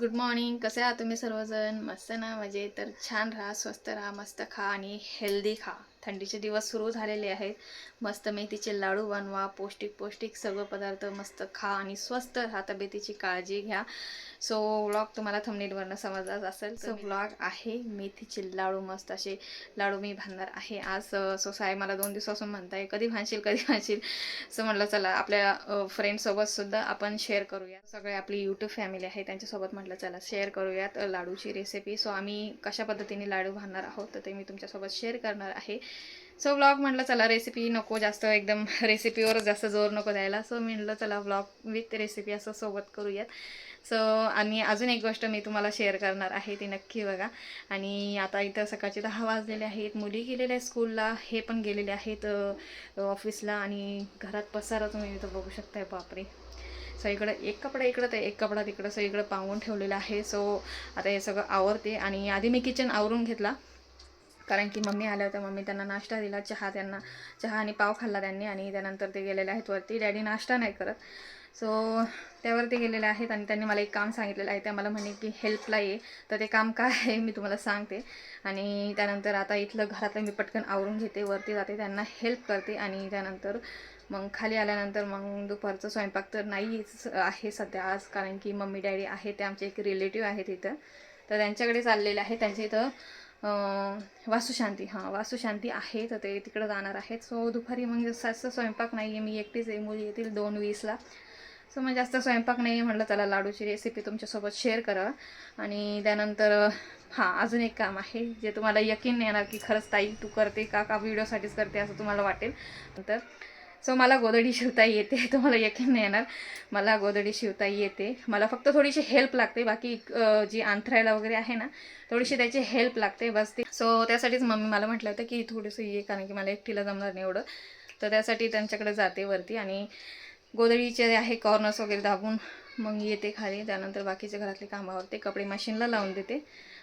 Good morning. कसे आहात तुम्ही सर्वजण? मस्त ना म्हणजे तर छान राहा स्वस्त राहा मस्त खा आणि हेल्दी खा. थंडीचे दिवस सुरू झालेले आहेत. मस्त मेथीचे लाडू बनवा पौष्टिक पौष्टिक सगळं पदार्थ मस्त खा आणि स्वस्त राहा. तब्येतीची काळजी घ्या. सो व्लॉग तुम्हाला थंबनेलवरनं समजलाच असेल सो व्लॉग आहे मेथीचे लाडू मस्त असे लाडू मी बांधणार आहे. आज सो साई मला दोन दिवसापासून म्हणताय कधी भांशील कधी भांशील सो म्हटलं चला आपल्या फ्रेंडसोबत सुद्धा आपण शेअर करूया सगळे आपली यूट्यूब फॅमिली आहे त्यांच्यासोबत म्हटलं चला शेअर करूयात लाडूची रेसिपी सो आम्ही कशा पद्धतीने लाडू बांधणार आहोत तर ते मी तुमच्यासोबत शेअर करणार आहे. सो व्लॉग म्हटलं चला रेसिपी नको जास्त एकदम रेसिपीवर जास्त जोर नको द्यायला. सो म्हटलं चला व्लॉग विथ रेसिपी असं सोबत करूयात. सो आणि अजून एक गोष्ट मी तुम्हाला शेअर करणार आहे ती नक्की बघा. आणि आता इथं सकाळचे दहा वाजलेले आहेत. मुली गेलेल्या आहेत स्कूलला हे पण गेलेले आहेत ऑफिसला आणि घरात पसारा तुम्ही इथं बघू शकताय बापरे. सो इकडं एक कपडा इकडं तर एक कपडा तिकडं. सो इकडं पांगून ठेवलेला आहे. सो आता हे सगळं आवरते. आणि आधी मी किचन आवरून घेतला. कारण की मम्मी आल्या होत्या. मम्मी त्यांना नाश्ता दिला. चहा त्यांना चहा आणि पाव खाल्ला त्यांनी. आणि त्यानंतर ते गेलेले आहेत वरती. डॅडी नाश्ता नाही करत. सो त्यावरती गेलेले आहेत आणि त्यांनी मला एक काम सांगितलेलं आहे. त्या मला म्हणे की हेल्पला ये. तर ते काम काय आहे मी तुम्हाला सांगते. आणि त्यानंतर आता इथलं घरातलं मी पटकन आवरून घेते. वरती जाते त्यांना हेल्प करते आणि त्यानंतर मग खाली आल्यानंतर मग दुपारचं स्वयंपाक तर नाहीच आहे सध्या आज कारण की मम्मी डॅडी आहे. ते आमचे एक रिलेटिव्ह आहेत इथं. तर त्यांच्याकडे चाललेले आहे. त्यांच्या इथं वासुशांती वास्तुशांती हां वास्तुशांती आहे. तर ते तिकडं जाणार आहेत. सो दुपारी मग जास्त स्वयंपाक नाही आहे मी एकटीच आहे. मुली येतील दोन वीसला. सो मग जास्त स्वयंपाक नाही आहे म्हटलं त्याला लाडूची रेसिपी तुमच्यासोबत शेअर करा. आणि त्यानंतर हां अजून एक काम आहे जे तुम्हाला यकीन नाही येणार की खरंच ताई तू करते का का व्हिडिओसाठीच करते असं तुम्हाला वाटेल. नंतर सो मला गोदडी शिवता येते तुम्हाला यकीन नाही येणार. मला गोदडी शिवता येते. मला फक्त थोडीशी हेल्प लागते बाकी जी अंथरायला वगैरे आहे ना थोडीशी त्याची हेल्प लागते बस ती. सो त्यासाठीच मम्मी मला म्हटलं होतं की थोडंसं ये कारण की मला एकटीला जमणार नाही एवढं. तर त्यासाठी त्यांच्याकडे जाते वरती आणि गोदडीचे आहे कॉर्नर्स वगैरे दाबून मग येते खाली. त्यानंतर बाकीचे घरातले कामावरते कपडे मशीनला लावून देते.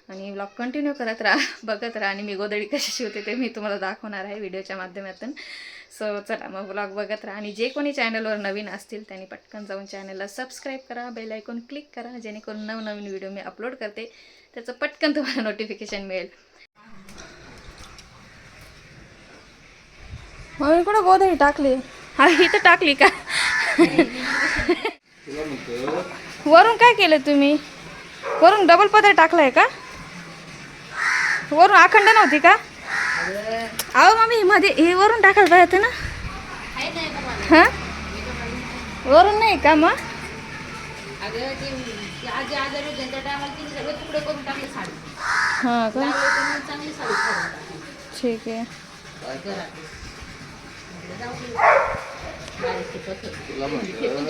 आणि ब्लॉग कंटिन्यू करत राहा बघत राहा. आणि मी गोदडी कशी शिवते ते मी तुम्हाला दाखवणार आहे व्हिडिओच्या माध्यमातून. सो चला मग ब्लॉग बघत राहा. आणि जे कोणी चॅनलवर नवीन असतील त्यांनी पटकन जाऊन चॅनलला सबस्क्राईब करा. बेल ऐकून क्लिक करा. जेणेकरून नवनवीन व्हिडिओ मी अपलोड करते. त्याचं पटकन तुम्हाला नोटिफिकेशन मिळेल. मग कुठं गोदडी टाकली? हा इथं टाकली का? वरून काय केलं तुम्ही? वरून डबल पदर टाकलाय का? वरून अखंड नव्हती का? अहो मम्मी मध्ये हे वरून टाकायला पाहिजे ना. हां? वरून नाही का मग? हां का? ठीक आहे. तुला म्हणलं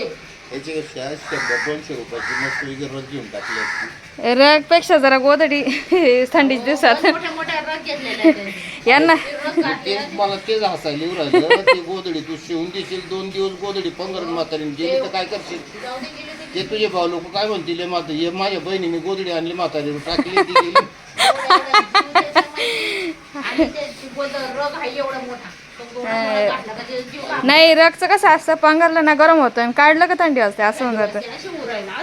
याच्यापेक्षा शंभर दोनशे रुपयाची मस्त वगैरे रस घेऊन टाकली असती रगपेक्षा जरा गोदडी थंडीच्या दिवसात मोठ्या मोठ्या रग घेतलेल्या आहेत यांना रग काढले तेच मला तेच हसायला येऊ राहिलं ते गोदडी तू शिवून देशील दोन दिवस गोदडी पंगरण म्हातारीने गेली तर काय करशील जाऊ दे गेले ते ते तुझे भाऊ लोक काय म्हणतील हे म्हातारी हे माझ्या बहिणीने गोदडी आणली म्हातारी टाकली ती गेली आणि ते गोदर रग आहे एवढा मोठा नाही रगचं कसं असतं? पांघरलं ना गरम होतं आणि काढलं का थंडी असते? असं होऊन जातं.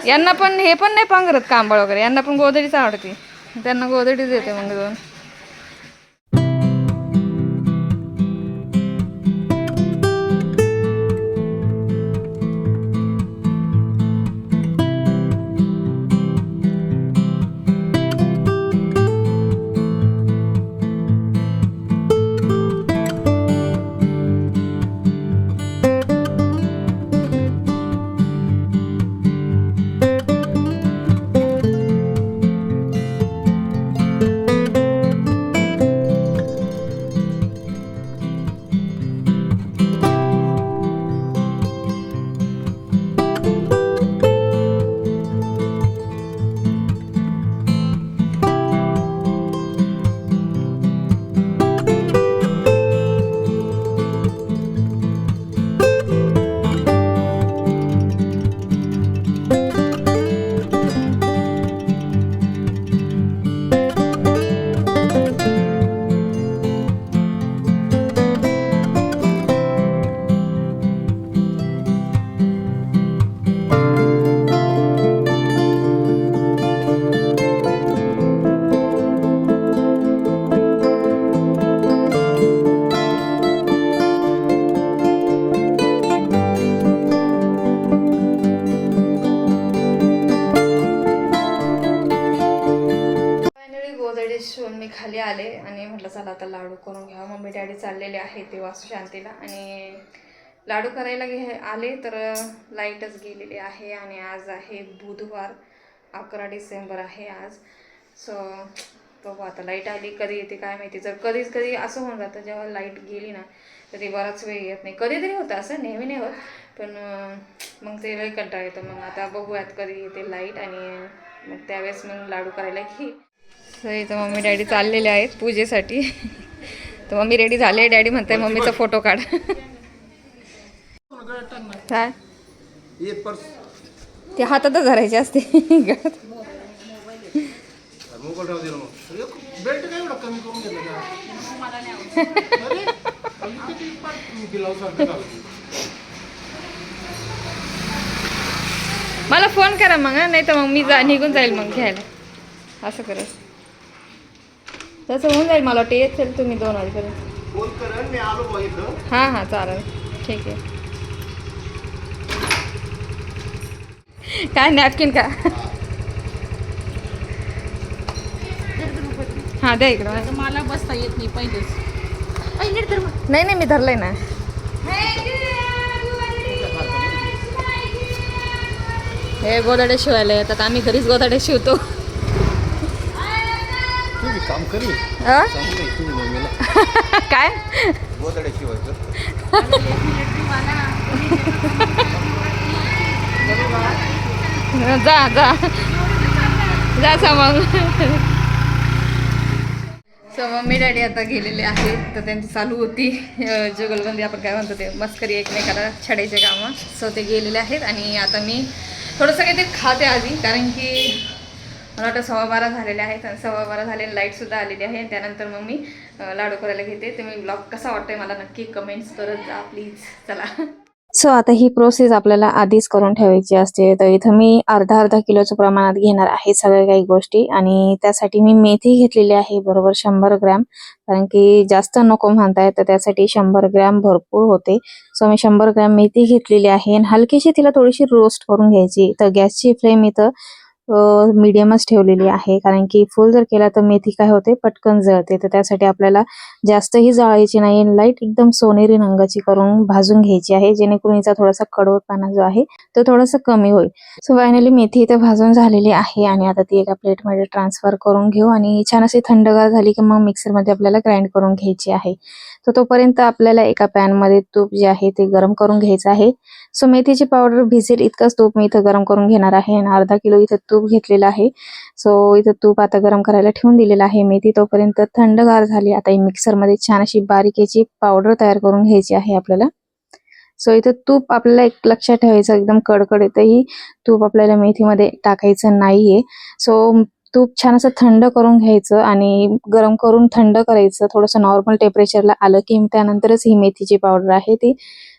यांना पण हे पण नाही पांघरत कांबळ वगैरे. यांना पण गोदडीच आवडते त्यांना गोदडीच येते मग दोन. करून घ्या मम्मी डॅडी चाललेले आहे ते वासू शांतीला आणि लाडू करायला घे आले तर लाईटच गेलेली आहे आणि आज आहे बुधवार अकरा डिसेंबर आहे आज. सो बघू आता लाइट आली कधी येते काय माहिती. जर कधीच कधी असं होऊन जातं जेव्हा लाइट गेली ना तर बराच वेळ येत नाही. कधीतरी होतं असं नेहमी नाही होत. पण मग ते लई कंटाळा येतो. मग आता बघूयात कधी येते लाइट आणि मग त्यावेळेस मग लाडू करायला घे. तर इथं मम्मी डॅडी चाललेले आहेत पूजेसाठी. तर मम्मी रेडी झाले डॅडी म्हणताय मम्मीचा फोटो काढ. काय? ते हातातच धरायचे असते. मला फोन करा मग नाही तर मग मी जा निघून जाईल मग घ्यायला. असं करत. तसं होऊन जाईल मला वाटतं. येत असेल तुम्ही दोन वाजेपर्यंत. फोन मी आलो हां हां चालेल. ठीक आहे. काय नॅपकिन का? हां द्या इकडं. मला बसता येत नाही पहिलेच. ऐ, नीट धर मग. नाही नाही मी धरलंय ना. हे गोदाडे शिवायला येतात. आम्ही घरीच गोदाडे शिवतो. काम करी. अं? काय? जा जा. जा सा मग सो मम्मी डॅडी आता गेलेले आहेत. तर त्यांची चालू होती. अं, जुगलबंदी आपण काय म्हणतो ते मस्करी एकमेकाला छडायचे कामं. सो ते गेलेले आहेत आणि आता मी थोडंसं काहीतरी खाते आधी कारण की मला वाटतं सव्वा बारा झालेले आहेत आणि सव्वा बारा झाले लाईटसुद्धा आलेली आहे. त्यानंतर मग मी लाडू करायला घेते. तुम्ही ब्लॉग कसा वाटतोय मला नक्की कमेंट्स करत जा प्लीज चला. सो आता ही प्रोसेस आपल्याला आधीच करून ठेवायची असते. तर इथं मी अर्धा अर्धा किलोच्या प्रमाणात घेणार आहे सगळ्या काही गोष्टी. आणि त्यासाठी मी मेथी घेतलेली आहे बरोबर शंभर ग्रॅम. कारण की जास्त नको म्हणताय तर त्यासाठी शंभर ग्रॅम भरपूर होते. सो मी शंभर ग्रॅम मेथी घेतलेली आहे. आणि हलकीशी तिला थोडीशी रोस्ट करून घ्यायची. तर गॅसची फ्लेम इथं मीडियमच ठेवलेली आहे. कारण की फुल जर केला तर मेथी काय होते? पटकन जळते. तर त्यासाठी आपल्याला जास्तही जाळायची नाही लाइट एकदम सोनेरी रंगाची करून भाजून घ्यायची आहे. जेणेकरून हिचा थोडासा कडवटपणा जो आहे तो थोडासा कमी होईल. सो फायनली मेथी इथे भाजून झालेली आहे आणि आता ती एका प्लेटमध्ये ट्रान्सफर करून घेऊ आणि छान अशी थंडगार झाली की मग मिक्सरमध्ये आपल्याला ग्राइंड करून घ्यायची आहे. तर तोपर्यंत आपल्याला एका पॅनमध्ये तूप जे आहे ते गरम करून घ्यायचं आहे. सो मेथीची पावडर भिजेल इतकंच तूप मी इथं गरम करून घेणार आहे आणि अर्धा किलो इथं तूप तूप घेतलेलं आहे. सो इथं तूप आता गरम करायला ठेवून दिलेलं आहे मेथी तोपर्यंत थंडगार झाली. आता ही मिक्सरमध्ये छान अशी बारीक याची पावडर तयार करून घ्यायची आहे आपल्याला. सो इथं तूप आपल्याला एक लक्षात ठेवायचं एकदम कडकडीतही तूप आपल्याला मेथीमध्ये टाकायचं नाहीये. सो तूप छान असं थंड करून घ्यायचं आणि गरम करून थंड करायचं. थोडंसं नॉर्मल टेम्परेचरला आलं की त्यानंतरच ही मेथीची पावडर आहे ती.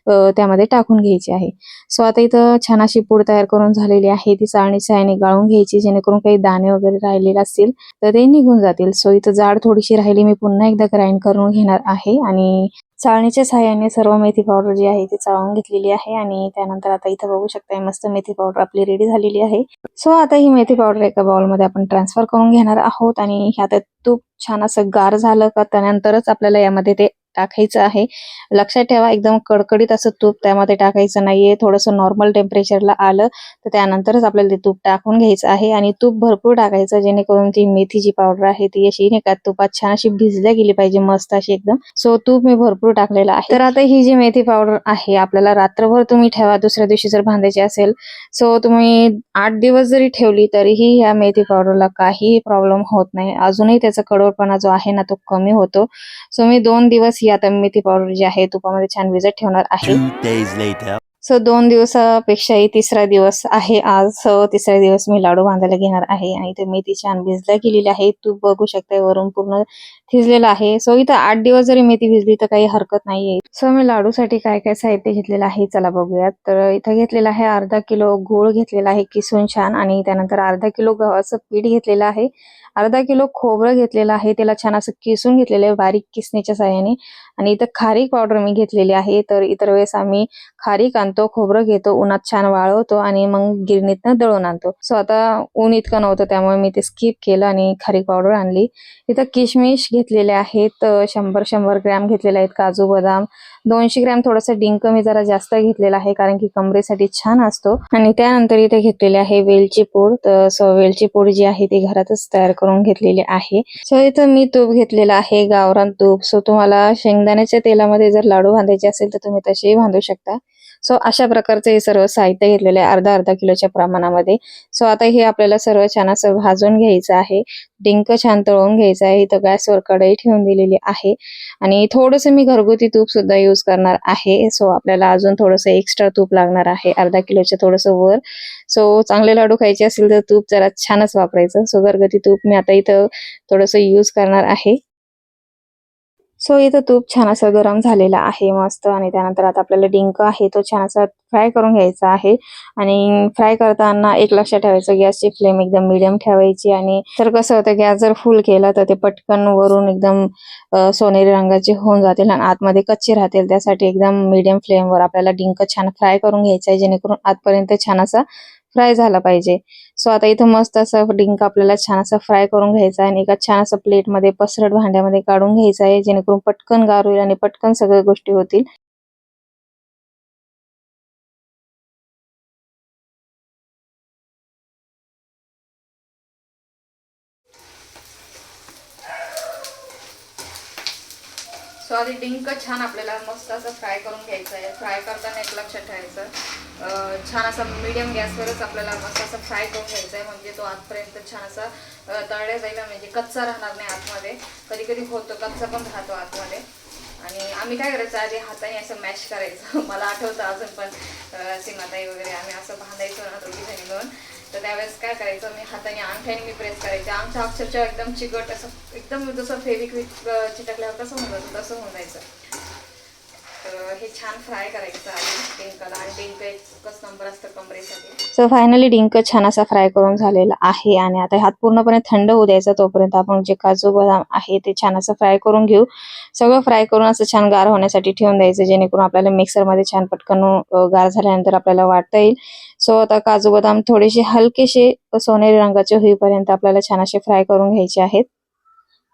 त्यामध्ये टाकून घ्यायची आहे. सो आता इथं छान अशी पूड तयार करून झालेली आहे. ती चाळणी साहाय्याने गाळून घ्यायची जेणेकरून काही दाणे वगैरे राहिलेले असतील तर ते निघून जातील. सो इथं जाड थोडीशी राहिली मी पुन्हा एकदा ग्राइंड करून घेणार आहे. आणि चाळणीच्या सहाय्याने सर्व मेथी पावडर जी आहे ती चाळून घेतलेली आहे. आणि त्यानंतर आता इथं बघू शकता मस्त मेथी पावडर आपली रेडी झालेली आहे. सो आता ही मेथी पावडर एका बाउलमध्ये आपण ट्रान्सफर करून घेणार आहोत. आणि ह्यात तूप छान असं गार झालं का त्यानंतरच आपल्याला यामध्ये ते टाकायचं आहे. लक्षात ठेवा एकदम कडकडीत असं तूप त्यामध्ये टाकायचं नाहीये. थोडंसं नॉर्मल टेम्परेचरला आलं तर त्यानंतरच आपल्याला ते तूप टाकून घ्यायचं आहे आणि तूप भरपूर टाकायचं जेणेकरून ती मेथी जी पावडर आहे ती अशी नाही का तुपात छान अशी भिजल्या गेली पाहिजे मस्त अशी एकदम. सो तूप मी भरपूर टाकलेलं आहे. तर आता ही जी मेथी पावडर आहे आपल्याला रात्रभर तुम्ही ठेवा दुसऱ्या दिवशी जर बांधायची असेल सो तुम्ही आठ दिवस जरी ठेवली तरीही या मेथी पावडरला काही प्रॉब्लेम होत नाही. अजूनही त्याचा कडवटपणा जो आहे ना तो कमी होतो. सो मी दोन दिवस ही आता मेथी पावडर जी आहे तुपामध्ये छान भिजत ठेवणार आहे. सो दोन दिवसापेक्षाही तिसरा दिवस आहे आज. सो तिसऱ्या दिवस मी लाडू बांधायला घेणार आहे आणि इथे मेथी छान भिजल्या गेलेली आहे. तूप बघू शकता वरून पूर्ण थिजलेलं आहे. सो इथं आठ दिवस जरी मेथी भिजली तर काही हरकत नाहीये. सो मी लाडूसाठी काय काय साहित्य घेतलेलं आहे चला बघूयात. तर इथं घेतलेलं आहे अर्धा किलो गूळ घेतलेला आहे किसून छान. आणि त्यानंतर अर्धा किलो गव्हाचं पीठ घेतलेलं आहे. अर्धा किलो खोबरं घेतलेलं आहे. त्याला छान असं किसून घेतलेलं आहे बारीक किसणीच्या साह्याने. आणि इथं खारीक पावडर मी घेतलेली आहे. तर इतर वेळेस आम्ही खारीक आणतो खोबरं घेतो उन्हात छान वाळवतो आणि मग गिरणीतनं दळून आणतो. सो आता ऊन इतकं नव्हतं त्यामुळे मी ते स्किप केलं आणि खारीक पावडर आणली. इथं किशमिश घेतलेले आहेत. शंभर शंभर ग्रॅम घेतलेले आहेत काजू बदाम. दोनशे ग्रॅम थोडासा डिंक मी जरा जास्त घेतलेला आहे कारण की कमरेसाठी छान असतो. आणि त्यानंतर इथे घेतलेले आहे वेलची पूड. तर सो वेलची पूड जी आहे ती घरातच तयार करून घेतलेली आहे. सो इथं मी तूप घेतलेला आहे गावरान तूप. सो तुम्हाला शेंगदाण्याच्या तेलामध्ये जर लाडू बांधायचे असेल तर तुम्ही तसेही बांधू शकता. सो अशा प्रकारचे हे सर्व साहित्य घेतलेले आहे अर्धा अर्धा किलोच्या प्रमाणामध्ये. सो आता हे आपल्याला सर्व छान असं भाजून घ्यायचं आहे. डिंक छान तळून घ्यायचं आहे. इथं गॅसवर कढई ठेवून दिलेली आहे. आणि थोडंसं मी घरगुती तूप सुद्धा यूज करणार आहे. सो आपल्याला अजून थोडंसं एक्स्ट्रा तूप लागणार आहे. अर्धा किलोच्या थोडंसं वर. सो चांगले लाडू खायचे असेल तर तूप जरा छानच वापरायचं. सो घरगुती तूप मी आता इथं थोडंसं यूज करणार आहे. सो इथं तूप छान असं गरम झालेलं आहे मस्त. आणि त्यानंतर आता आपल्याला डिंक आहे तो छान असा फ्राय करून घ्यायचा आहे. आणि फ्राय करताना एक लक्षात ठेवायचं गॅसची फ्लेम एकदम मिडियम ठेवायची. आणि तर कसं होतं गॅस जर फुल केला तर ते पटकन वरून एकदम सोनेरी रंगाचे होऊन जातील आणि आतमध्ये कच्चे राहतील. त्यासाठी एकदम मिडियम फ्लेमवर आपल्याला डिंक छान फ्राय करून घ्यायचा आहे जेणेकरून आतपर्यंत छान असा फ्राय झाला पाहिजे. सो आता इथं मस्त असं डिंक आपल्याला छान असं फ्राय करून घ्यायचा आहे आणि एका छान असं प्लेटमध्ये पसरट भांड्यामध्ये काढून घ्यायचं आहे जेणेकरून पटकन गार होईल आणि पटकन सगळ्या गोष्टी होतील. तो आधी डिंक छान आपल्याला मस्त असं फ्राय करून घ्यायचं आहे फ्राय करताना एक लक्षात ठेवायचं. छान असं मीडियम गॅसवरच आपल्याला मस्त असं फ्राय करून घ्यायचं आहे म्हणजे तो आतपर्यंत छान असा तळल्या जाईल. म्हणजे कच्चा राहणार नाही आतमध्ये. कधी कधी होतो कच्चा पण राहतो आतमध्ये. आणि आम्ही काय करायचं? आधी हाताने असं मॅश करायचं. मला आठवतं अजून पण सीमाताई वगैरे आम्ही असं बांधायचो ना दोघी जणी मिळून. तर त्यावेळेस काय करायचं मी हाताने अंगठ्याने मी प्रेस करायचे. आमच्या अक्षरशः एकदम चिकट असं एकदम जसं फेविक्विक चिटकल्यावर कसं होऊन जातं तसं होऊन जायचं. तर हे छान फ्राय करायचं आहे. डिंकला आणि डिंक एकच नंबर असतं कमरेसाठी सो फायनली डिंक छान असा फ्राय करून झालेला आहे आणि आता हात पूर्णपणे थंड होऊ द्यायचा तोपर्यंत आपण जे काजू बदाम आहे ते छान असं फ्राय करून घेऊ. सगळं फ्राय करून असं छान गार होण्यासाठी ठेवून द्यायचं जेणेकरून आपल्याला मिक्सरमध्ये छान पटकन गार झाल्यानंतर आपल्याला वाटता येईल. सो आता काजू बदाम थोडेसे हलकेसे सोनेरी रंगाचे होईपर्यंत आपल्याला छान असे फ्राय करून घ्यायचे आहेत.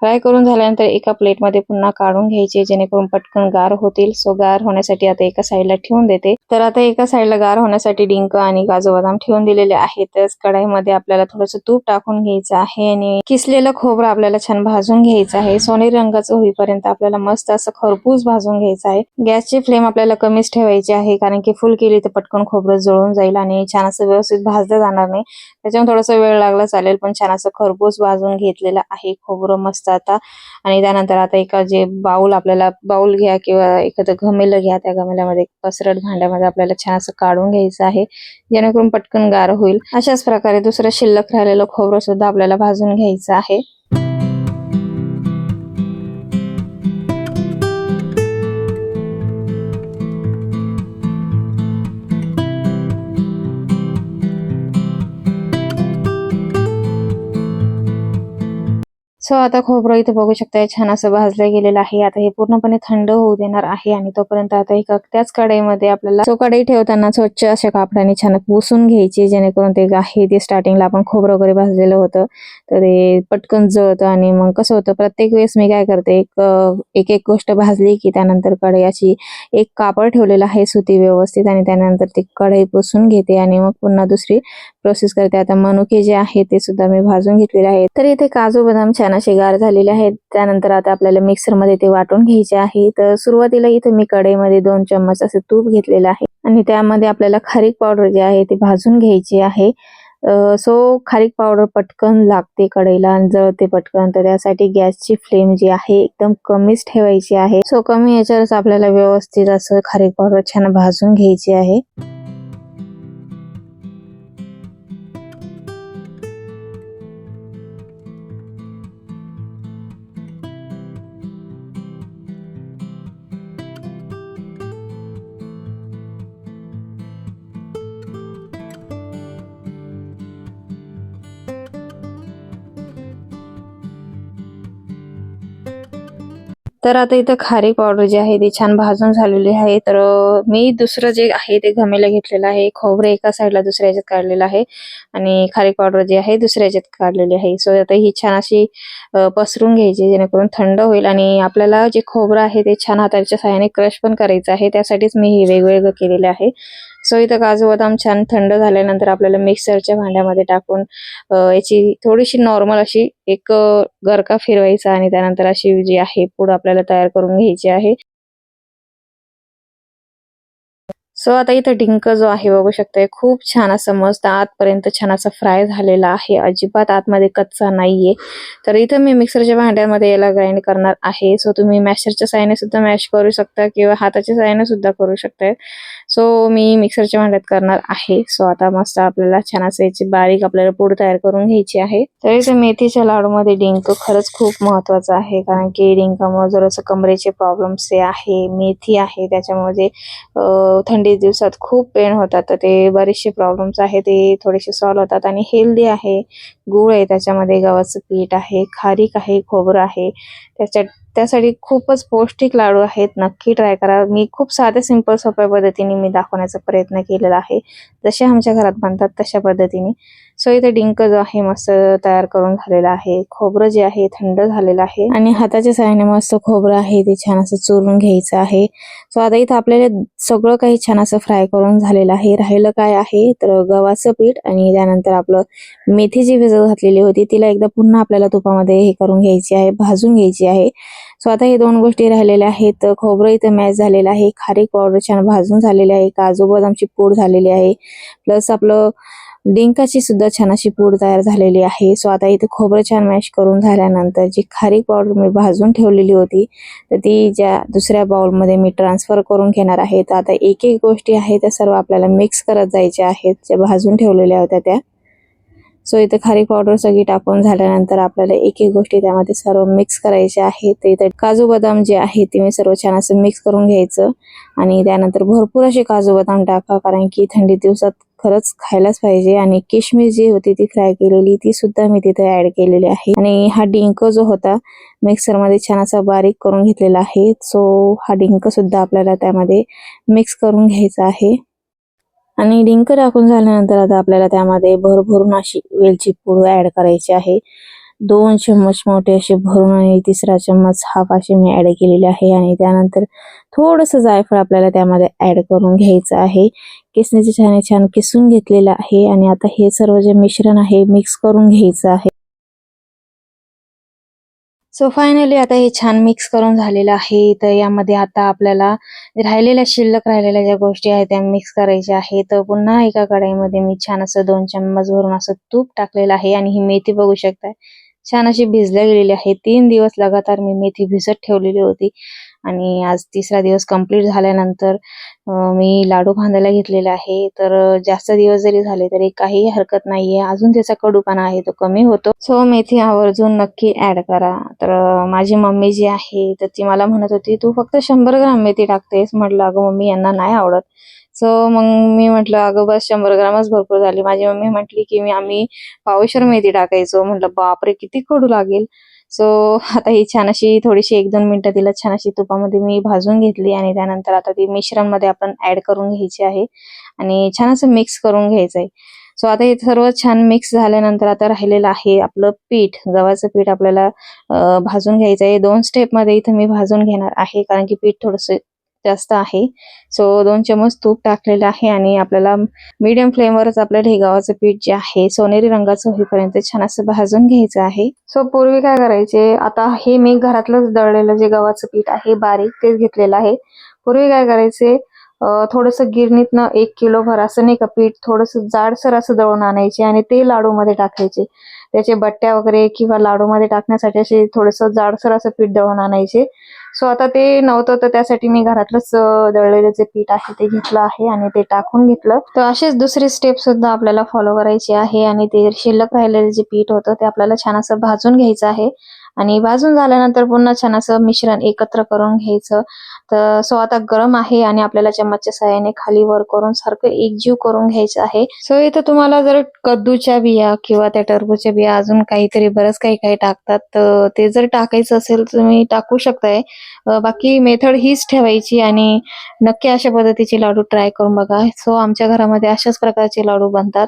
फ्राय करून झाल्यानंतर एका प्लेटमध्ये पुन्हा काढून घ्यायचे जेणेकरून पटकन गार होतील. सो गार होण्यासाठी आता एका साईडला ठेवून देते. तर आता एका साईडला गार होण्यासाठी डिंक आणि काजू बदाम ठेवून दिलेले आहेत कढाईमध्ये आपल्याला थोडंसं तूप टाकून घ्यायचं आहे आणि किसलेलं खोबरं आपल्याला छान भाजून घ्यायचं आहे. सोनेरी रंगाचं होईपर्यंत आपल्याला मस्त असं खरपूस भाजून घ्यायचं आहे. गॅसची फ्लेम आपल्याला कमीच ठेवायची आहे कारण की फुल केली तर पटकन खोबरं जळून जाईल आणि छान असं व्यवस्थित भाजलं जाणार नाही. त्याच्यामुळे थोडासा वेळ लागला चालेल पण छान असं खरपूस भाजून घेतलेलं आहे. खोबरं मस्त आता आणि त्यानंतर आता एका जे बाउल आपल्याला बाउल घ्या किंवा एखादं घमेलं घ्या त्या घमेल्यामध्ये पसरट भांड्यामध्ये आपल्याला छान असं काढून घ्यायचं आहे. जेणेकरून पटकन गार होईल. अशाच प्रकारे दुसरं शिल्लक राहिलेलं खोबरं सुद्धा आपल्याला भाजून घ्यायचं आहे. सो आता खोबरं इथे बघू शकताय छान असं भाजलं गेलेलं आहे. आता हे पूर्णपणे थंड होऊ देणार आहे आणि तोपर्यंत आता हे त्याच कढईमध्ये आपल्याला सो कढई ठेवताना स्वच्छ अशा कापडाने छान पुसून घ्यायची जेणेकरून ते आहे ते स्टार्टिंगला आपण खोबरं वगैरे भाजलेलं होतं. तर ते पटकन जळतं आणि मग कसं होतं प्रत्येक वेळेस मी काय करते एक एक एक गोष्ट भाजली की त्यानंतर कढई अशी एक कापड ठेवलेलं आहे सुती व्यवस्थित आणि त्यानंतर ती कढई पुसून घेते आणि मग पुन्हा दुसरी प्रोसेस करते. आता मनुके जे आहे ते सुद्धा मी भाजून घेतलेले आहे तर इथे काजू बदाम छान असे गार झालेले आहेत. त्यानंतर आता आपल्याला मिक्सरमध्ये ते वाटून घ्यायचे आहे. तर सुरुवातीला इथे मी कढईमध्ये दोन चम्मच असे तूप घेतलेलं आहे. आणि त्यामध्ये आपल्याला खारीक पावडर जे आहे ते भाजून घ्यायची आहे. सो खारीक पावडर पटकन लागते कढईला आणि जळते पटकन. तर त्यासाठी गॅसची फ्लेम जी आहे एकदम कमीच ठेवायची आहे. सो कमी याच्यावरच आपल्याला व्यवस्थित असं खारीक पावडर छान भाजून घ्यायची आहे. तर आता इथं खारी पावडर जी आहे ती छान भाजून झालेली आहे. तर मी दुसरं जे आहे ते घमेला घेतलेलं आहे. खोबरं एका साईडला दुसऱ्या याच्यात काढलेलं आहे. आणि खारी पावडर जी आहे दुसऱ्या याच्यात काढलेली आहे. सो आता ही छान अशी पसरून घ्यायची जेणेकरून थंड होईल. आणि आपल्याला जे खोबरं आहे ते छान हाताच्या सहाय्याने क्रश पण करायचं आहे. त्यासाठीच मी हे वेगवेगळं केलेलं आहे. सो इथं काजू बदाम छान थंड झाल्यानंतर आपल्याला मिक्सरच्या भांड्यामध्ये टाकून अ, याची थोडीशी नॉर्मल अशी एक गरका फिरवायचा आणि त्यानंतर अशी जी आहे पूड आपल्याला तयार करून घ्यायची आहे. सो आता इथे डिंक जो आहे बघू शकताय खूप छान असं मस्त आतपर्यंत छान असं फ्राय झालेला आहे. अजिबात आतमध्ये कच्चा नाहीये. तर इथं मी मिक्सरच्या भांड्यामध्ये याला ग्राइंड करणार आहे. सो तुम्ही मॅशरच्या साहाय्याने सुद्धा मॅश करू शकता किंवा हाताच्या साहाय्याने सुद्धा करू शकताय. सो मी मिक्सरच्या भांड्यात करणार आहे. सो आता मस्त आपल्याला छान असं याची बारीक आपल्याला पूड तयार करून घ्यायची आहे. तर इथे मेथीच्या लाडूमध्ये डिंक खरंच खूप महत्वाचं आहे. कारण की डिंकामुळे जर असं कमरेचे प्रॉब्लेम्स जे आहे मेथी आहे त्याच्यामध्ये थंडी थंडी दिवसात खूप पेन होतात. तर ते बरेचसे प्रॉब्लेम्स आहे ते थोडेसे सॉल्व्ह होतात. आणि हेल्दी आहे गुळ आहे त्याच्यामध्ये गव्हाचं पीठ आहे खारीक आहे खोबरं आहे. त्याच्या त्यासाठी खूपच पौष्टिक लाडू आहेत. नक्की ट्राय करा. मी खूप साध्या सिंपल सोप्या पद्धतीने मी दाखवण्याचा प्रयत्न केलेला आहे. जसे आमच्या घरात बनतात तशा पद्धतीने. सो इथे डिंक जो आहे मस्त तयार करून झालेला आहे. खोबरं जे आहे थंड झालेलं आहे. आणि हाताच्या सहाय्याने मस्त खोबरं आहे. ते छान असं चुरून घ्यायचं आहे. सो आता इथं आपल्याला सगळं काही छान असं फ्राय करून झालेलं आहे. राहिलं काय आहे? तर गव्हाचं पीठ आणि त्यानंतर आपलं मेथी जी भिजत घातलेली होती तिला एकदा पुन्हा आपल्याला तुपामध्ये हे करून घ्यायची आहे भाजून घ्यायची आहे. सो आता हे दोन गोष्टी राहिलेल्या आहेत. खोबरं इथं मॅच झालेलं आहे. खारीक पावडर छान भाजून झालेली आहे. काजू बदामची पूड झालेली आहे. प्लस आपलं डिंकाची सुद्धा छान अशी पूड तयार झालेली आहे. सो आता इथे खोबरं छान मॅश करून झाल्यानंतर जी खारीक पावडर मी भाजून ठेवलेली होती तर ती ज्या दुसऱ्या बाउलमध्ये मी ट्रान्सफर करून घेणार आहे. तर आता एक एक गोष्टी आहे त्या सर्व आपल्याला मिक्स करत जायच्या आहेत ज्या भाजून ठेवलेल्या होत्या त्या. सो इथे खारीक पावडर सगळी टाकून झाल्यानंतर आपल्याला एक एक गोष्टी त्यामध्ये सर्व मिक्स करायच्या आहेत. तर इथे काजू बदाम जे आहे ते मी सर्व छान असं मिक्स करून घ्यायचं. आणि त्यानंतर भरपूर असे काजू बदाम टाका कारण की थंडी दिवसात खरंच खायलाच पाहिजे. आणि किशमिश जी होती ती फ्राय केलेली ती सुद्धा मी तिथे ऍड केलेली आहे. आणि हा डिंक जो होता मिक्सरमध्ये छान असा बारीक करून घेतलेला आहे. सो हा डिंक सुद्धा आपल्याला त्यामध्ये मिक्स करून घ्यायचा आहे. आणि डिंक टाकून झाल्यानंतर आता आपल्याला त्यामध्ये भरभरून अशी वेलची पूड ऍड करायची आहे. दोन चम्मच मोठे असे भरून आणि तिसरा चम्मच हाफ असे मी ऍड केलेले आहे आणि त्यानंतर थोडंसं जायफळ आपल्याला त्यामध्ये ऍड करून घ्यायचं आहे. किसण्याचे छान छान किसून घेतलेलं आहे आणि आता हे सर्व जे मिश्रण आहे मिक्स करून घ्यायचं आहे. सो फायनली आता हे छान मिक्स करून झालेलं आहे. तर यामध्ये आता आपल्याला राहिलेल्या शिल्लक राहिलेल्या ज्या गोष्टी आहेत त्या मिक्स करायच्या आहेत. तर पुन्हा एका कढाईमध्ये मी छान असं दोन चम्मच भरून असं तूप टाकलेलं आहे आणि ही मेथी बघू शकताय. छान अशी भिजल्या गेलेली आहे. तीन दिवस लगातार मी मेथी भिजत ठेवलेली होती. आणि आज तिसरा दिवस कंप्लीट झाल्यानंतर मी लाडू बांधायला घेतलेले आहे. तर जास्त दिवस जरी झाले तरी काही हरकत नाहीये. अजून त्याचा कडूपणा आहे तो कमी होतो. सो मेथी आवर्जून नक्की ऍड करा. तर माझी मम्मी जी आहे तर ती मला म्हणत होती तू फक्त शंभर ग्राम मेथी टाकतेस. म्हटलं अगं मम्मी यांना नाही आवडत. सो मग मी म्हटलं अगं बस शंभर ग्रामच भरपूर झाली. माझी मम्मी म्हटली की मी आम्ही पावशर मेथी टाकायचो. म्हटलं बापरे किती कडू लागेल. सो आता ही छान अशी थोडीशी एक दोन मिनिटं तिला छान अशी तुपामध्ये मी भाजून घेतली आणि त्यानंतर आता ती मिश्रणमध्ये आपण ऍड करून घ्यायची आहे आणि छान असं मिक्स करून घ्यायचं आहे सो आता हे सर्व छान मिक्स झाल्यानंतर आता राहिलेलं आहे आपलं पीठ. गव्हाचं पीठ आपल्याला भाजून घ्यायचं आहे दोन स्टेपमध्ये इथं मी भाजून घेणार आहे कारण की पीठ थोडंसं जास्त आहे. सो दोन चमच तूप टाकलेलं आहे आणि आपल्याला मीडियम फ्लेमवरच आपल्याला ढेगावाचं पीठ जे आहे सोनेरी रंगाचं होईपर्यंत छान असं भाजून घ्यायचं आहे. सो पूर्वी काय करायचे आता हे मी घरातलंच दळलेलं जे गव्हाचं पीठ आहे बारीक तेच घेतलेलं आहे. पूर्वी काय करायचे थोडस थोडंसं गिरणीतनं एक किलो भर असं नाही का पीठ थोडंसं जाडसर असं दळून आणायचे आणि ते लाडूमध्ये टाकायचे. त्याचे बट्ट्या वगैरे किंवा लाडूमध्ये टाकण्यासाठी असे थोडंसं जाडसर असं पीठ दळून आणायचे. सो आता ते नव्हतं तर त्यासाठी मी घरातलंच दळलेलं जे पीठ आहे ते घेतलं आहे आणि ते टाकून घेतलं. तर असेच दुसरी स्टेप सुद्धा आपल्याला फॉलो करायची आहे आणि ते शिल्लक राहिलेलं जे पीठ होतं ते आपल्याला छान असं भाजून घ्यायचं आहे. आणि भाजून झाल्यानंतर पुन्हा छान असं मिश्रण एकत्र करून घ्यायचं. तर सो आता गरम आहे आणि आपल्याला चम्मचच्या सहाय्याने खाली वर करून सारखं एकजीव करून घ्यायचं आहे. सो इथं तुम्हाला जर कद्दूच्या बिया किंवा त्या टरबूजच्या बिया अजून काहीतरी बरंच काही काही टाकतात तर ते जर टाकायचं असेल तर तुम्ही टाकू शकताय. बाकी मेथड हीच ठेवायची आणि नक्की अशा पद्धतीचे लाडू ट्राय करून बघा. सो आमच्या घरामध्ये अशाच प्रकारचे लाडू बनतात.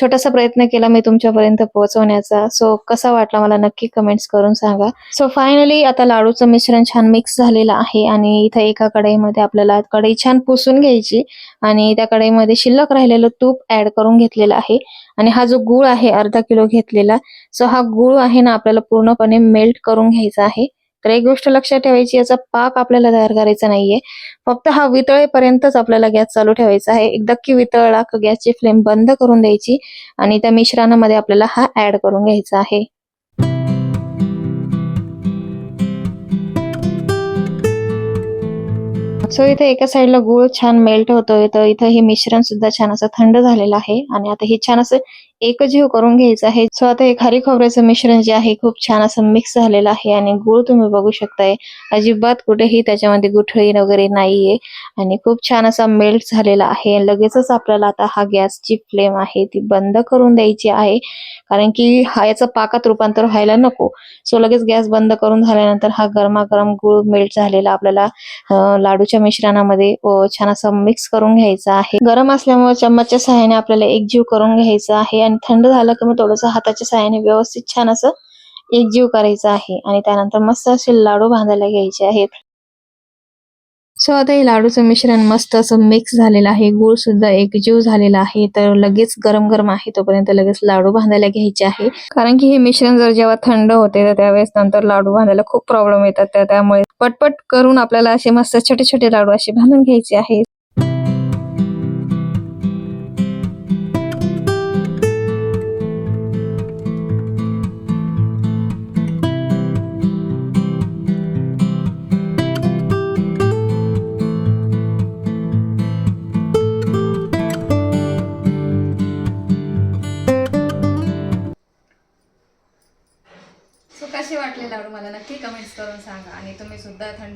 छोटासा प्रयत्न केला मी तुमच्यापर्यंत पोहोचवण्याचा. सो कसा वाटला मला नक्की कमेंट्स करून सांगा. सो फायनली आता लाडूचं मिश्रण छान मिक्स झालेलं आहे आणि इथं एका कढईमध्ये आपल्याला कढई छान पुसून घ्यायची आणि त्या कढईमध्ये शिल्लक राहिलेलं तूप ऍड करून घेतलेलं आहे आणि हा जो गूळ आहे अर्धा किलो घेतलेला सो हा गूळ आहे ना आपल्याला पूर्णपणे मेल्ट करून घ्यायचा आहे. तर एक गोष्ट लक्षात ठेवायची याचा पाक आपल्याला तयार करायचा नाहीये. फक्त हा वितळेपर्यंतच आपल्याला गॅस चालू ठेवायचा आहे. एकदा की वितळला गॅसची फ्लेम बंद करून द्यायची आणि त्या मिश्रणामध्ये आपल्याला हा ऍड करून घ्यायचा आहे. सो इथे एका साईडला गूळ छान मेल्ट होतोय तर इथं हे मिश्रण सुद्धा छान असं थंड झालेलं आहे. आणि आता हे छान असं एकजीव करून घ्यायचं आहे. सो आता हे खारी खोबऱ्याचं मिश्रण जे आहे खूप छान असं मिक्स झालेलं आहे आणि गूळ तुम्ही बघू शकताय. अजिबात कुठेही त्याच्यामध्ये गुठळी वगैरे नाहीये आणि खूप छान असा मेल्ट झालेला आहे. लगेचच आपल्याला आता हा गॅसची फ्लेम आहे ती बंद करून द्यायची आहे. कारण की हा याचं पाकात रूपांतर व्हायला नको. सो लगेच गॅस बंद करून झाल्यानंतर हा गरमागरम गूळ मेल्ट झालेला आपल्याला अ, लाडूच्या मिश्रणामध्ये छान असं मिक्स करून घ्यायचा आहे. गरम असल्यामुळे चम्मचच्या सहाय्याने आपल्याला एकजीव करून घ्यायचा आहे आणि थंड झालं की मग थोडस हाताच्या सहाय्याने व्यवस्थित छान असं एकजीव करायचं आहे. आणि त्यानंतर मस्त असे लाडू बांधायला घ्यायचे आहेत. सो आता हे लाडूचं मिश्रण मस्त असं मिक्स झालेलं आहे. गूळ सुद्धा एकजीव झालेला आहे. तर लगेच गरम गरम आहे तोपर्यंत लगेच लाडू बांधायला घ्यायचे आहे. कारण की हे मिश्रण जर जेव्हा थंड होते तर त्यावेळेस नंतर लाडू बांधायला खूप प्रॉब्लेम येतात. त्यामुळे पटपट करून आपल्याला असे मस्त छोटे छोटे लाडू असे बांधून घ्यायचे आहेत.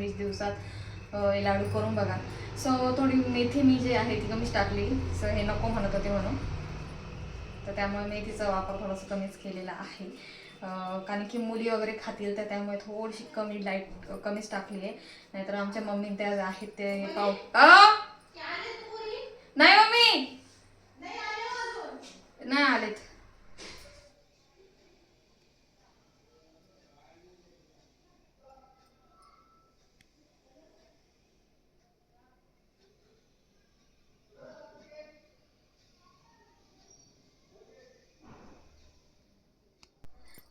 थंडीच्या दिवसात हे लाडू करून बघा. सो थोडी मेथी मी जी आहे ती कमीच टाकली. सो हे नको म्हणत होते म्हणून. तर त्यामुळे मेथीचा वापर थोडासा कमीच केलेला आहे. कारण की मुली वगैरे खातील तर त्यामुळे थोडीशी कमी लाइट कमीच टाकली आहे. नाहीतर आमच्या मम्मी त्या आहेत ते पाव? नाही मम्मी! नाही आलेत.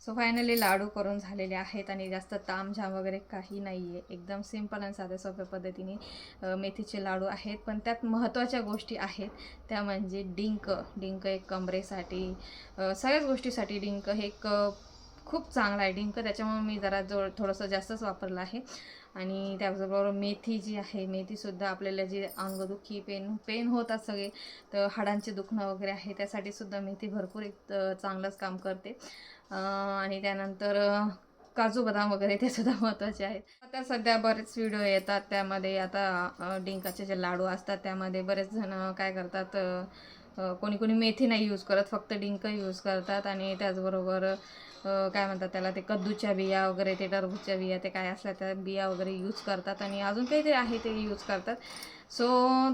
सो फायनली लाडू करून झालेले आहेत आणि जास्त तामझाम वगैरे काही नाही आहे एकदम सिंपल आणि साध्या सोप्या पद्धतीने मेथीचे लाडू आहेत. पण त्यात महत्त्वाच्या गोष्टी आहेत. त्या म्हणजे डिंक. डिंक एक कमरेसाठी सगळ्याच गोष्टीसाठी डिंक हे एक खूप चांगला आहे. डिंक त्याच्यामुळे मी जरा जो थोडंसं जास्तच वापरलं आहे. आणि त्याचबरोबर मेथी जी आहे मेथीसुद्धा आपल्याला जे अंगदुखी पेन पेन होतात सगळे तर हाडांचे दुखणं वगैरे आहे त्यासाठी सुद्धा मेथी भरपूर एक चांगलंच काम करते. आणि त्यानंतर काजू बदाम वगैरे ते सुद्धा महत्त्वाचे आहेत. आता सध्या बरेच व्हिडिओ येतात त्यामध्ये. आता डिंकाचे जे लाडू असतात त्यामध्ये बरेच जण काय करतात कोणी कोणी मेथी नाही यूज करत फक्त डिंक यूज करतात. आणि त्याचबरोबर काय म्हणतात त्याला ते कद्दूच्या बिया वगैरे ते टरबूजच्या बिया ते काय असल्या त्या बिया वगैरे यूज करतात. आणि अजून काही ते आहे ते यूज करतात. सो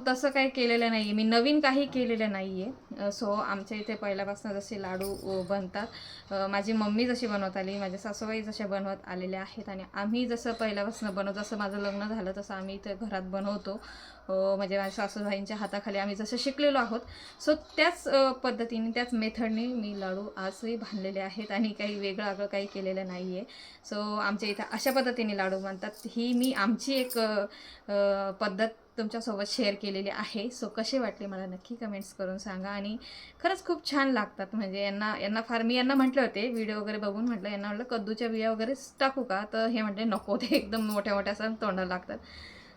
तसं काही केलेलं नाही आहे मी नवीन काही केलेलं नाही आहे सो आमच्या इथे पहिल्यापासून जसे लाडू बनतात माझी मम्मी जशी बनवत आली माझ्या सासूबाई जशा बनवत आलेल्या आहेत आणि आम्ही जसं पहिल्यापासून बनवतो जसं माझं लग्न झालं तसं आम्ही इथे घरात बनवतो. म्हणजे माझ्या सासूबाईंच्या हाताखाली आम्ही जसं शिकलेलो आहोत. सो त्याच पद्धतीने त्याच मेथडने मी लाडू आजही बांधलेले आहेत आणि काही वेगळं आगळं काही केलेलं नाही आहे सो आमच्या इथं अशा पद्धतीने लाडू बांधतात ही मी आमची एक पद्धत तुमच्यासोबत शेअर केलेली आहे. सो कसे वाटले मला नक्की कमेंट्स करून सांगा आणि खरंच खूप छान लागतात. म्हणजे यांना यांना फार मी यांना म्हटलं होते व्हिडिओ वगैरे बघून म्हटलं यांना म्हटलं कद्दूच्या बिया वगैरे टाकू का? तर हे म्हटले नको ते एकदम मोठ्या मोठ्या असं तोंडाला लागतात.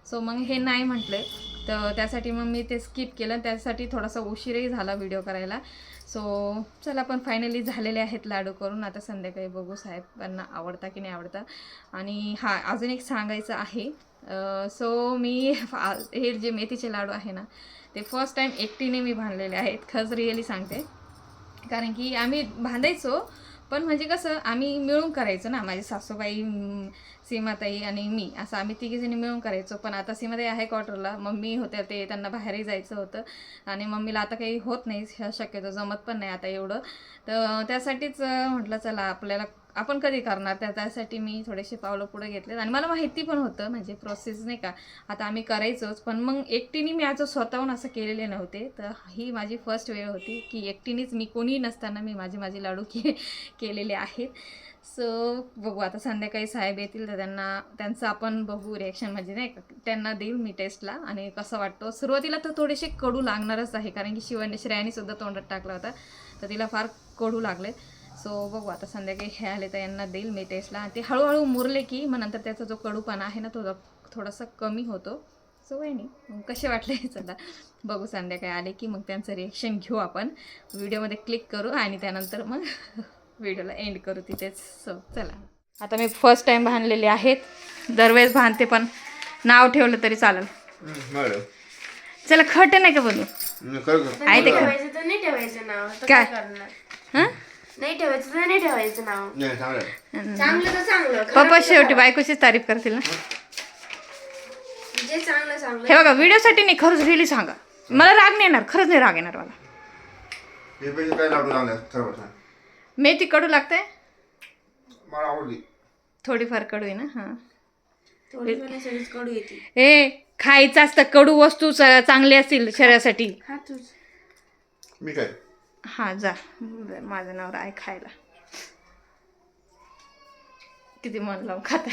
सो मग हे नाही म्हटले. तर त्यासाठी मग मी ते स्किप केलं. त्यासाठी थोडासा उशीरही झाला व्हिडिओ करायला. सो चला पण फायनली झालेले आहेत लाडू करून. आता संध्याकाळी बघू साहेबांना आवडता की नाही आवडता. आणि हा अजून एक सांगायचं आहे. सो मी फा- हे जे मेथीचे लाडू आहे ना ते फर्स्ट टाईम एकटीने मी बांधलेले आहेत. खरंच रिअली सांगते. कारण की आम्ही बांधायचो पण म्हणजे कसं आम्ही मिळून करायचो ना. माझी सासूबाई सीमाताई आणि मी असं आम्ही तिघीजणी मिळून करायचो. पण आता सीमाताई आहे क्वार्टरला मम्मी होत्या ते त्यांना बाहेरही जायचं होतं. आणि मम्मीला आता काही होत नाही शक्यतो जमत पण नाही आता एवढं. तर त्यासाठीच म्हटलं चला आपल्याला आपण कधी करणार? त्या त्यासाठी मी थोडेसे पावलं पुढे घेतलेत. आणि मला माहिती पण होतं म्हणजे प्रोसेस नाही का? आता आम्ही करायचोच पण मग एकटीने मी आज स्वतःहून असं केलेले नव्हते. तर ही माझी फर्स्ट वेळ होती की एकटीनेच मी कोणी नसताना मी माझे माझे लाडू के केलेले आहेत. सो बघू आता संध्याकाळी साहेब येतील तर त्यांना त्यांचं आपण बघू रिॲक्शन म्हणजे नाही का त्यांना देईल मी टेस्टला आणि कसं वाटतो? सुरुवातीला तर थोडेसे कडू लागणारच आहे कारण की शिवण श्रेयानीसुद्धा तोंडात टाकला होता. तर तिला फार कडू लागले सो बघू आता संध्याकाळी हे आले तर यांना देईल मी टेस्टला आणि ते हळूहळू मुरले की मग नंतर त्याचा जो कडूपणा आहे ना तो थोडासा कमी होतो. सो काही नाही मग कसे वाटले? चला बघू संध्याकाळी आले की मग त्यांचं रिॲक्शन घेऊ आपण. व्हिडिओमध्ये क्लिक करू आणि त्यानंतर मग व्हिडिओला एंड करू तिथेच. सो चला. आता मी फर्स्ट टाईम बांधलेले आहेत. दरवेळेस बांधते पण नाव ठेवलं तरी चालेल. चला खट नाही का कर आहे ते का ठेवायचं तर नाही ठेवायचं नाव. तर काय? नाही ठेवायचं तर नाही ठेवायचं नाव. नाही चांगलं चांगलं तर चांगलं खराब पप्पा तर शेवटी खराब. बायकोचीच तारीफ करतील ना? जे चांगलं चांगलं. हे बघा व्हिडिओसाठी नाही खरंच रिली सांगा. मला राग नाही येणार खरंच नाही राग येणार मला. हे पैसे काय लाडू लागले खरं सांग मेथी कडू लागते? मला आवडली. थोडीफार कडू आहे ना हां. थोडी पण सगळीच कडू येते. ए खायचं असतं कडू वस्तू च- चांगली असतील शरीरासाठी. हा तूच. मी काय? हां जा. माझं नवरा आहे खायला. किती मन लावून खात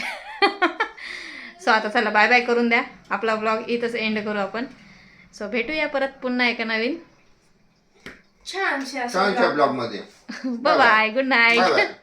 सो आता चला बाय बाय करून द्या. आपला ब्लॉग इथंच एंड करू आपण. सो भेटूया परत पुन्हा एका नवीन. छानशा ब्लॉगमध्ये. Bye good night